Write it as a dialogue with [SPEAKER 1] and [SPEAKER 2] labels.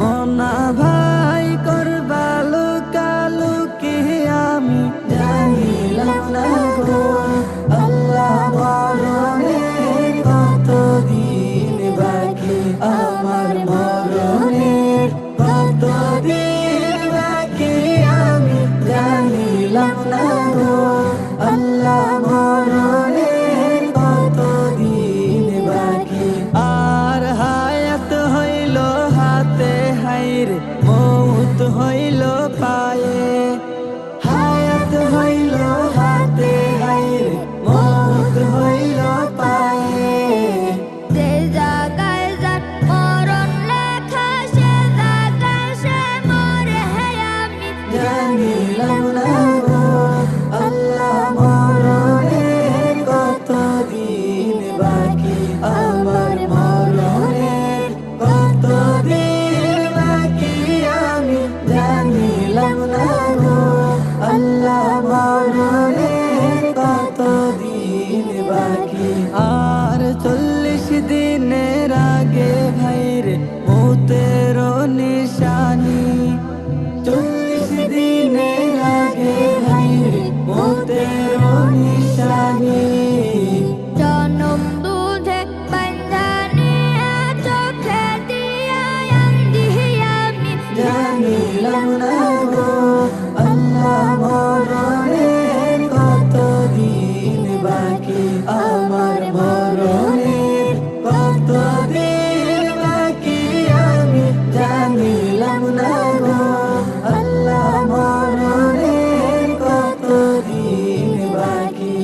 [SPEAKER 1] মনা ভাই করবা লুকালুকি আমি জানিলাম না গো। আল্লাহ মরণের কতদিন বাকি? আমার মরণের কতদিন বাকি? আমি জানিলাম না গো। আর চল্লিশ দিনের আগে আমার মা